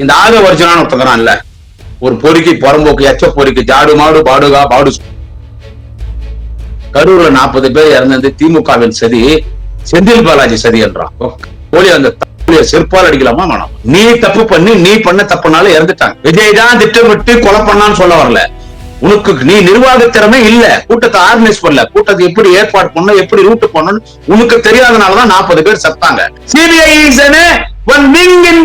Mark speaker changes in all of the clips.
Speaker 1: இந்த ஆக வருஷனான இல்ல ஒரு பொறுக்கி புறம்போக்கு எச்ச பொறுக்கி ஜாடு மாடு பாடுகா பாடு. கரூர்ல நாற்பது பேர் இறந்தது திமுகவின் சதி செந்தில் பாலாஜி சதி என்றான். போலி அந்த செருப்பால் அடிக்கலாமா மனம் நீ தப்பு பண்ணி நீ பண்ண தப்புனால இறந்துட்டாங்க. விஜய் தான் திட்டமிட்டு கொலை பண்ணான்னு சொல்ல வரல. உனக்கு நீ நிர்வாக திறமை இல்ல. கூட்டத்தை ஆர்கனைஸ் பண்ணல. கூட்டத்தை எப்படி ஏற்பாடு பண்ணணும் எப்படி ரூட் பண்ணணும் உனக்கு தெரியாதனாலதான் நாற்பது பேர் செத்தாங்க. சிபிஐ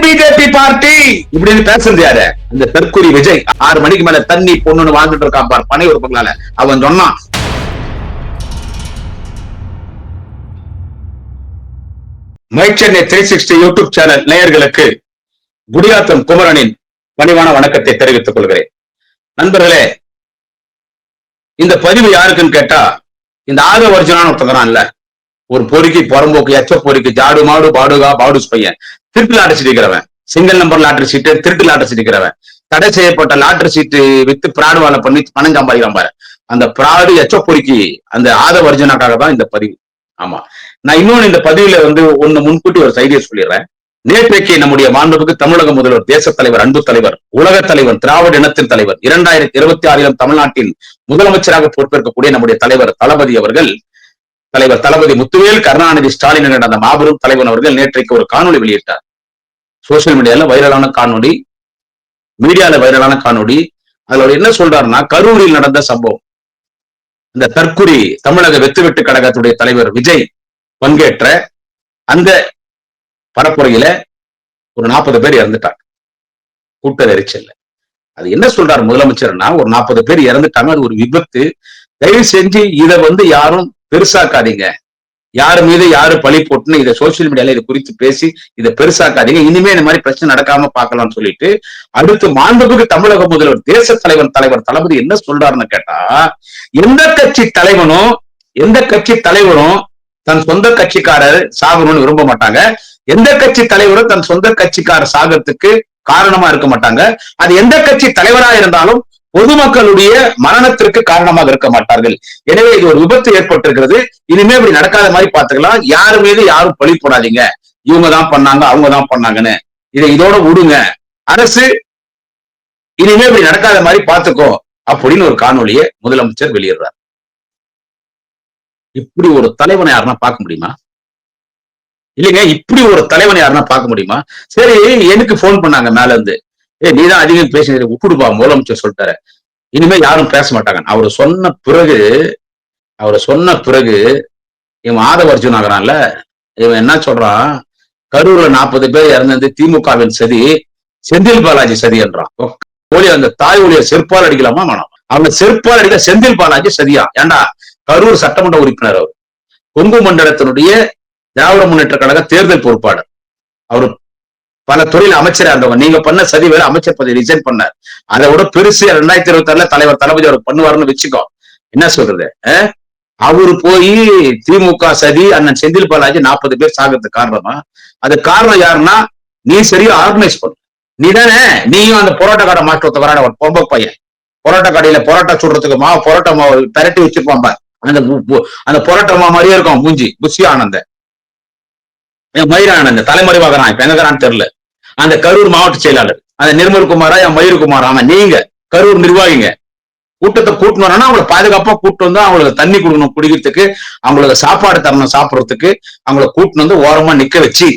Speaker 1: பிஜேபி பார்ட்டி இப்படின்னு பேசுறது யாரு? இந்த தற்கொலை விஜய். ஆறு மணிக்கு மேல தண்ணி பொண்ணுன்னு வாழ்ந்துட்டு இருக்கான் பார் பனை உறுப்புகளால அவன் சொன்னான். My Chennai three sixty YouTube channel நேயர்களுக்கு குடியாத்தம் குமரனின் பணிவான வணக்கத்தை தெரிவித்துக் கொள்கிறேன். நண்பர்களே இந்த பதிவு யாருக்குன்னு கேட்டா இந்த ஆக ஒரிஜினான ஒருத்தங்கிறான்ல ஒரு பொறிக்கு புறம்போக்கு எச்ச பொறிக்கு ஜாடு மாடு பாடுகா பாடுஸ் பையன். திருட்டு லாட்டரி சீட்டிக்கிறவன் சிங்கிள் நம்பர் லாட்டரி சீட்டு திருட்டு லாட்டரி சீட்டிக்கிறவன் தடை செய்யப்பட்ட லாட்டரி சீட்டு வித்து பிராடு வேலை பண்ணி பணம் சம்பாதிக்கிறான் பாரு அந்த பிராடு எச்ச பொறுக்கி அந்த ஆத ஒரிஜினாக்காக தான் இந்த பதிவு. ஆமா. நான் இன்னொன்னு இந்த பதிவுல வந்து ஒண்ணு முன்கூட்டி ஒரு சைடியை சொல்லிடுறேன். நேற்றைக்கு நம்முடைய மாண்புக்கு தமிழக முதல்வர் தேச தலைவர் அன்பு தலைவர் உலக தலைவர் திராவிட இனத்தின் தலைவர் இரண்டாயிரத்தி இருபத்தி ஆறிலும் தமிழ்நாட்டின் முதலமைச்சராக பொறுப்பேற்கக்கூடிய நம்முடைய தலைவர் தளபதி அவர்கள் தலைவர் தளபதி முத்துவேல் கருணாநிதி ஸ்டாலின் நடந்த மாபெரும் தலைவன் அவர்கள் நேற்றைக்கு ஒரு காணொளி வெளியிட்டார். சோசியல் மீடியால வைரலான காணொலி மீடியால வைரலான காணொலி அதுல அவர் என்ன சொல்றாருன்னா கரூரில் நடந்த சம்பவம். இந்த தற்குறி தமிழக வெத்துவெட்டு கழகத்துடைய தலைவர் விஜய் பங்கேற்ற அந்த பரப்புரையில ஒரு நாற்பது பேர் இறந்துட்டாங்க. கூட்ட நெரிச்சல்ல அது என்ன சொல்றாரு முதலமைச்சர்னா ஒரு நாற்பது பேர் இறந்துட்டாங்க அது ஒரு விபத்து. தயவு செஞ்சு இதை வந்து யாரும் பெருசாக்காதீங்க. யாரு மீது யாரு பழி போட்டுன்னு இதை சோசியல் மீடியால இதை குறித்து பேசி இதை பெருசாக்காதீங்க. இனிமே இந்த மாதிரி பிரச்சனை நடக்காம பார்க்கலாம்னு சொல்லிட்டு அடுத்து மாண்புக்கு தமிழக முதல்வர் தேச தலைவன் தலைவர் தளபதி என்ன சொல்றாருன்னு கேட்டா எந்த கட்சி தலைவனும் எந்த கட்சி தலைவரும் தன் சொந்த கட்சிக்காரர் சாகணும்னு விரும்ப மாட்டாங்க. எந்த கட்சி தலைவரும் தன் சொந்த கட்சிக்காரர் சாகறதுக்கு காரணமா இருக்க மாட்டாங்க. அது எந்த கட்சி தலைவரா இருந்தாலும் பொதுமக்களுடைய மரணத்திற்கு காரணமாக இருக்க மாட்டார்கள். எனவே இது ஒரு விபத்து ஏற்பட்டிருக்கிறது. இனிமே இப்படி நடக்காத மாதிரி பாத்துக்கலாம் யாரு மீது யாரும் பழி போடாதீங்க. இவங்க தான் பண்ணாங்க அவங்க தான் பண்ணாங்கன்னு. இதை இதோட விடுங்க. அரசு இனிமே இப்படி நடக்காத மாதிரி பாத்துக்கோ அப்படின்னு ஒரு காணொலியை முதலமைச்சர் வெளியிடுறார். இப்படி ஒரு தலைவனை யாருன்னா பார்க்க முடியுமா? இல்லைங்க இப்படி ஒரு தலைவனை யாருன்னா பார்க்க முடியுமா? சரி எனக்கு போன் பண்ணாங்க மேல இருந்து ஏ நீதான் அதிகம் பேசி விட்டுடுப்பா முதலமைச்சர் சொல்லிட்டாரு. இனிமே யாரும் பேச மாட்டாங்க. அவர் சொன்ன பிறகு அவர் சொன்ன பிறகு இவன் ஆதவ அர்ஜுன் ஆகிறான்ல. இவன் என்ன சொல்றான்? கரூர்ல நாற்பது பேர் இறந்தது திமுகவின் சதி செந்தில் பாலாஜி சதி என்றான். போலி அந்த தாய் ஒளிய செருப்பால் அடிக்கலாமா வேணாம்? அவன் செருப்பால் அடிக்க செந்தில் பாலாஜி சதியா? ஏண்டா கரூர் சட்டமன்ற உறுப்பினர் அவர். கொங்கு மண்டலத்தினுடைய திராவிட முன்னேற்ற கழக தேர்தல் பொறுப்பாளர். அவர் பல துறையில் அமைச்சரா இருந்தவங்க நீங்க பண்ண சதி வேற அமைச்சர் பதவி ரிசைன் பண்ணார். அதை விட பெருசு ரெண்டாயிரத்தி இருபத்தி ஆறுல தலைவர் தளபதி அவர் பண்ணுவாருன்னு வச்சுக்கோ. என்ன சொல்றது அவரு போய் திமுக சதி அண்ணன் செந்தில் பாலாஜி நாற்பது பேர் சாகிறதுக்கு காரணமா? அது காரணம் யாருன்னா நீ சரியா ஆர்கனைஸ் பண்ண. நீ தானே நீயும் அந்த பொரோட்டா கடை மாற்றத்தை வராட ஒரு பொம்பை பையன். பொரோட்டா கடையில பொரோட்டா சுடுறதுக்கு மாவு பொரோட்டா மாவு பரட்டி வச்சிருப்பான் பார். அந்த அந்த புரட்டமா மாதிரியே இருக்கும் மூஞ்சி. புஷி ஆனந்த என் மயிரானந்த தலைமறைவாகிறான் இப்ப எங்கிறான்னு தெரியல. அந்த கரூர் மாவட்ட செயலாளர். அந்த நிர்மல் குமாரா என் மயூர் குமார் ஆமா நீங்க கரூர் நிர்வாகிங்க. கூட்டத்தை கூட்டணும் வரணும்னா அவங்களை பாதுகாப்பா கூட்டு வந்து அவங்களுக்கு தண்ணி கொடுக்கணும் குடிக்கிறதுக்கு அவங்களுக்கு சாப்பாடு தரணும் சாப்பிடுறதுக்கு அவங்கள கூட்டிட்டு வந்து ஓரமா நிக்க வச்சு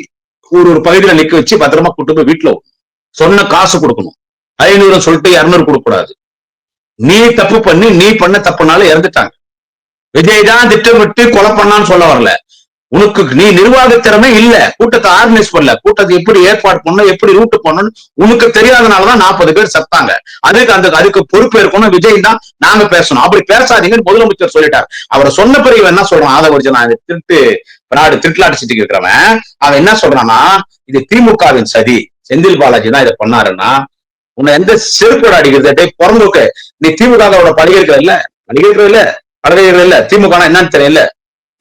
Speaker 1: ஒரு ஒரு பகுதியில நிக்க வச்சு பத்திரமா கூட்டு போய் வீட்டுல சொன்ன காசு கொடுக்கணும். ஐநூறு சொல்லிட்டு இருநூறு கொடுக்க கூடாது நீ தப்பு பண்ணி நீ பண்ண தப்புனால இறந்துட்டாங்க. விஜய் தான் திட்டமிட்டு கொலை பண்ணான்னு சொல்ல வரல. உனக்கு நீ நிர்வாக திறமை இல்ல. கூட்டத்தை ஆர்கனைஸ் பண்ணல. கூட்டத்தை எப்படி ஏற்பாடு பண்ணணும் எப்படி ரூட் பண்ணணும் உனக்கு தெரியாதனாலதான் நாற்பது பேர் செத்தாங்க. அதுக்கு அந்த அதுக்கு பொறுப்பு இருக்கணும். விஜய் தான் நாங்க பேசணும். அப்படி பேசாதீங்கன்னு முதலமைச்சர் சொல்லிட்டார். அவரை சொன்ன பிறகு என்ன சொல்றான்? ஆதவர்ஜன் நான் திருட்டு நாடு திருட்டுலாட்டு சிட்டிக்கு இருக்கிறவன். அவன் என்ன சொல்றான்னா இது திமுகவின் சதி. செந்தில் பாலாஜி தான் இதை பண்ணாருன்னா உன்னை எந்த செருப்போட அடிக்கிறது? டேய் பிறந்தோக்க. நீ திமுகவோட பழகிருக்கிற இல்ல பழகிருக்கிற இல்ல பழகிருக்கிற இல்ல. திமுக என்னன்னு தெரியல.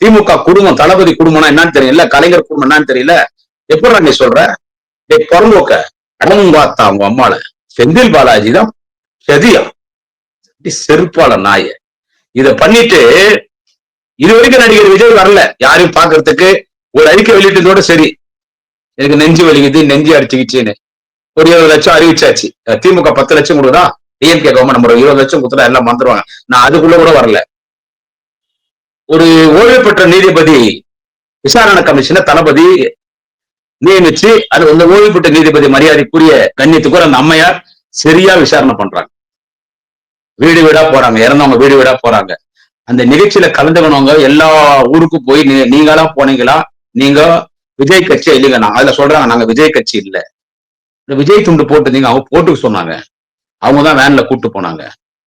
Speaker 1: திமுக குடும்பம் தளபதி குடும்பம்னா என்னன்னு தெரியல. கலைஞர் குடும்பம் என்னன்னு தெரியல. எப்படா நீ சொல்ற? டே பொறம்போக்க. அடம் பார்த்தா அவங்க அம்மால. செந்தில் பாலாஜி தான் சதியம். செருப்பால நாய. இத பண்ணிட்டு இது வரைக்கும் நடிகர் விஜய் வரல. யாரையும் பாக்குறதுக்கு ஒரு அறிக்கை வெளியிட்டதோட சரி. எனக்கு நெஞ்சு வலிக்குது நெஞ்சு அடிச்சுக்கிச்சுன்னு. ஒரு இருபது லட்சம் அறிவிச்சாச்சு. திமுக பத்து லட்சம் கொடுக்குறா டிஎம்கே கவர்மெண்ட் நம்ம இருபது லட்சம் கொடுத்துட்டா எல்லாம் மறந்துடுவாங்க நான் அதுக்குள்ள கூட வரல. ஒரு ஓய்வு பெற்ற நீதிபதி விசாரணை கமிஷனை தளபதி நியமிச்சு அது அந்த ஓய்வு பெற்ற நீதிபதி மரியாதைக்குரிய கண்ணியத்துக்கு அந்த அம்மையார் சரியா விசாரணை பண்றாங்க. வீடு வீடா போறாங்க இறந்தவங்க வீடு வீடா போறாங்க. அந்த நிகழ்ச்சியில கலந்துக்கணவங்க எல்லா ஊருக்கும் போய் நீங்களா போனீங்களா? நீங்க விஜய் கட்சி இல்லைங்க நான் அதுல சொல்றாங்க நாங்க விஜய் கட்சி இல்ல. இந்த விஜய் துண்டு போட்டுருந்தீங்க அவங்க போட்டுக்க சொன்னாங்க. அவங்க தான் வேன்ல கூப்பிட்டு போனாங்க.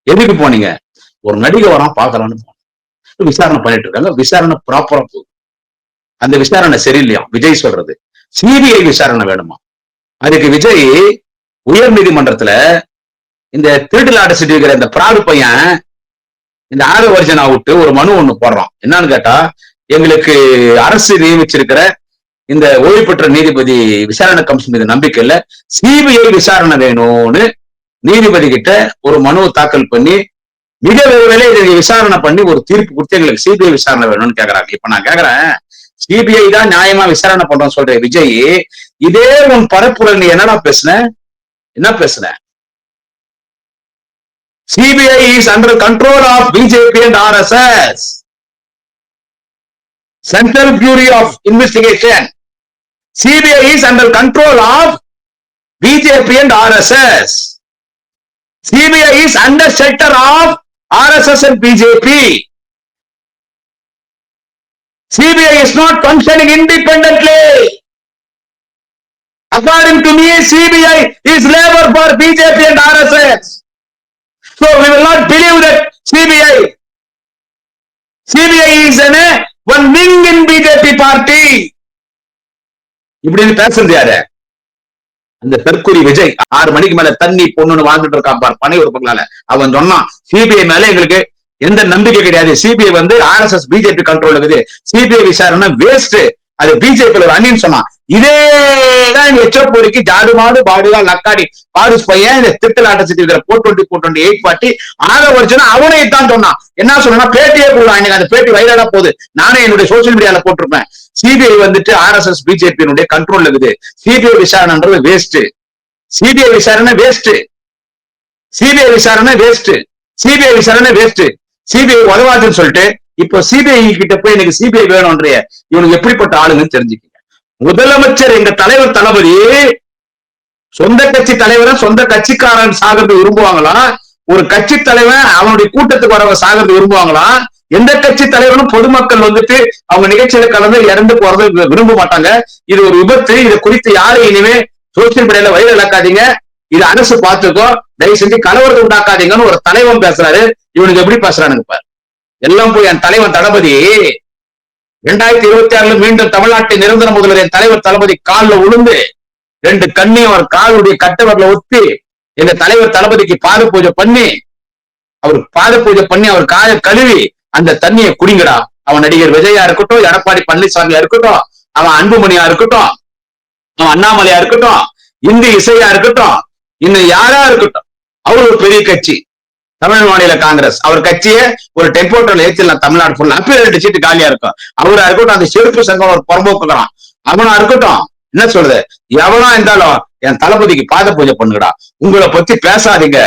Speaker 1: எதுக்கு போனீங்க? ஒரு நடிகை வரான் பாக்கலாம்னு விசாரணை பண்ணிட்டு இருக்காங்க விசாரணை ப்ராப்பரா போகுது அந்த விசாரணை சரியில்லையா? விஜய் சொல்றது. சிபிஐ விசாரணை வேணுமா? அதுக்கு விஜய் உயர் நீதிமன்றத்துல இந்த திருட்டு அடைச்சிட்டு இருக்கிற இந்த பிராடு பையன் இந்த ஆதவர்ஜனா விட்டு ஒரு மனு ஒண்ணு போடுறான். என்னன்னு கேட்டா எங்களுக்கு அரசு நியமிச்சிருக்கிற இந்த ஓய்வு பெற்ற நீதிபதி விசாரணை கமிஷன் மீது நம்பிக்கை இல்ல. சிபிஐ விசாரணை வேணும்னு நீதிபதி கிட்ட ஒரு மனுவை தாக்கல் பண்ணி மிக விரைவில் இதை விசாரணை பண்ணி ஒரு தீர்ப்பு கொடுத்து எங்களுக்கு சிபிஐ விசாரணை வேணும்னு கேக்குறாங்க. இப்ப நான் கேக்குறேன் சிபிஐ தான் நியாயமா விசாரணை பண்றோம் சொல்ற விஜய். இதே உன் பரப்புரை நீ என்னடா பேசுன? என்ன பேசுன? CBI is under control of BJP and RSS central bureau of investigation CBI is under control of BJP and RSS CBI is under sector of RSS and BJP CBI is not functioning independently. According to me, CBI is labor for BJP and RSS. So we will not believe that CBI. CBI is an uh, one wing in BJP party. இப்படின்னு பேசுறது யாரு அந்த தற்கொலை விஜய் ஆறு மணிக்கு மேல தண்ணி பொண்ணுன்னு வாழ்ந்துட்டு இருக்கான் பார் பனை உறுப்புகளால அவன் சொன்னான் சிபிஐ மேல எங்களுக்கு எந்த நம்பிக்கை கிடையாது. சிபிஐ வந்து ஆர்எஸ்எஸ் பிஜேபி கண்ட்ரோல் இருக்குது. சிபிஐ விசாரணை வேஸ்ட் அது பிஜேபி ஒரு அணின்னு சொன்னான். இதேதான் எச்ச எச்சப்பூரிக்கு ஜாடு மாடு பாடுதான் லக்காடி பாடு பையன் இந்த திட்டல் ஆட்டச்சிட்டு இருக்கிற four twenty four twenty eight party ஆக வருஷம் அவனே தான் சொன்னான். என்ன சொன்னா பேட்டியே போடுவான் இன்னைக்கு அந்த பேட்டி வைரலா போகுது. நானே என்னுடைய சோசியல் மீடியால போட்டிருப்பேன். சிபிஐ வந்துட்டு ஆர்எஸ்எஸ் பிஜேபியினுடைய கண்ட்ரோல் இருக்குது. சிபிஐ விசாரணைன்றது வேஸ்ட் சிபிஐ விசாரணை வேஸ்ட் சிபிஐ விசாரணை வேஸ்ட் சிபிஐ விசாரணை வேஸ்ட் சிபிஐ உதவாதுன்னு சொல்லிட்டு இப்போ சிபிஐ கிட்ட போய் எனக்கு சிபிஐ வேணும்ன்ற இவனுக்கு எப்படிப்பட்ட ஆளுங்கன்னு தெரிஞ்சுக்கங்க. முதலமைச்சர் எங்க தலைவர் தளபதி சொந்த கட்சி தலைவரை சொந்த கட்சிக்காரன் சாகிறது விரும்புவாங்களா? ஒரு கட்சி தலைவன் அவனுடைய கூட்டத்துக்கு வரவங்க சாகிறது விரும்புவாங்களா? எந்த கட்சி தலைவரும் பொதுமக்கள் வந்துட்டு அவங்க நிகழ்ச்சியில கலந்து இறந்து போறது விரும்ப மாட்டாங்க. இது ஒரு விபத்து. இதை குறித்து யாரும் இனிமே சோசியல் மீடியால வயிறு இழக்காதீங்க. இது அரசு பார்த்துக்கோ. தயவு செஞ்சு கலவரத்தை உண்டாக்காதீங்கன்னு ஒரு தலைவன் பேசுறாரு. இவனுக்கு எப்படி பேசுறானுங்க பாரு. எல்லாம் போய் என் தலைவன் தளபதி. இரண்டாயிரத்தி இருபத்தி ஆறுல மீண்டும் தமிழ்நாட்டை நிரந்தர முதல்வர் என் தலைவர் தளபதி காலில் உளுந்து ரெண்டு கண்ணையும் அவர் காலுடைய கட்டவரில் ஒத்தி எங்க தலைவர் தளபதிக்கு பாத பூஜை பண்ணி அவர் பாத பூஜை பண்ணி அவர் காலை கழுவி அந்த தண்ணியை குடிங்கடா. அவன் நடிகர் விஜயா இருக்கட்டும் எடப்பாடி பழனிசாமியா இருக்கட்டும் அவன் அன்புமணியா இருக்கட்டும் அவன் அண்ணாமலையா இருக்கட்டும் இந்தி இசையா இருக்கட்டும் இன்னும் யாரா இருக்கட்டும் அவர் ஒரு பெரிய கட்சி. தமிழ் மாநில காங்கிரஸ். அவர் கட்சியை ஒரு டெம்போட்டர்ல ஏத்திடலாம் தமிழ்நாடு ஃபுல்லா அப்பயே ரெண்டு சீட்டு காலியா இருக்கும். அவரா இருக்கட்டும் அந்த செருப்பு சங்கம் ஒரு புறம்போக்குறான் அவனா இருக்கட்டும் என்ன சொல்றது? எவனா இருந்தாலும் என் தளபதிக்கு பாத பூஜை பண்ணுங்கடா. உங்களை பத்தி பேசாதீங்க.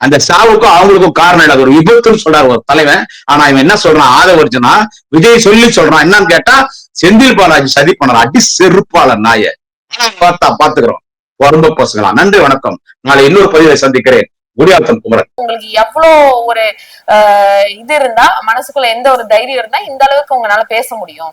Speaker 1: அந்த சாவுக்கும் அவங்களுக்கும் காரணம் இல்லை. ஒரு விபத்துன்னு சொல்றாரு ஒரு தலைவன். ஆனா இவன் என்ன சொல்றான்? ஆதவர்ஜனா விஜய் சொல்லி சொல்றான். என்னன்னு கேட்டா செந்தில் பாலாஜி சதி பண்றான் அடி செருப்பாளர் நாய. பார்த்தா பாத்துக்கிறோம் ரொம்ப பசங்களா நன்றி வணக்கம். நாளை இன்னொரு பதிவை சந்திக்கிறேன். குடியாத்தம் குமரன்.
Speaker 2: உங்களுக்கு எவ்வளோ ஒரு ஆஹ் இது இருந்தா மனசுக்குள்ள எந்த ஒரு தைரியம் இருந்தா இந்த அளவுக்கு உங்களால பேச முடியும்.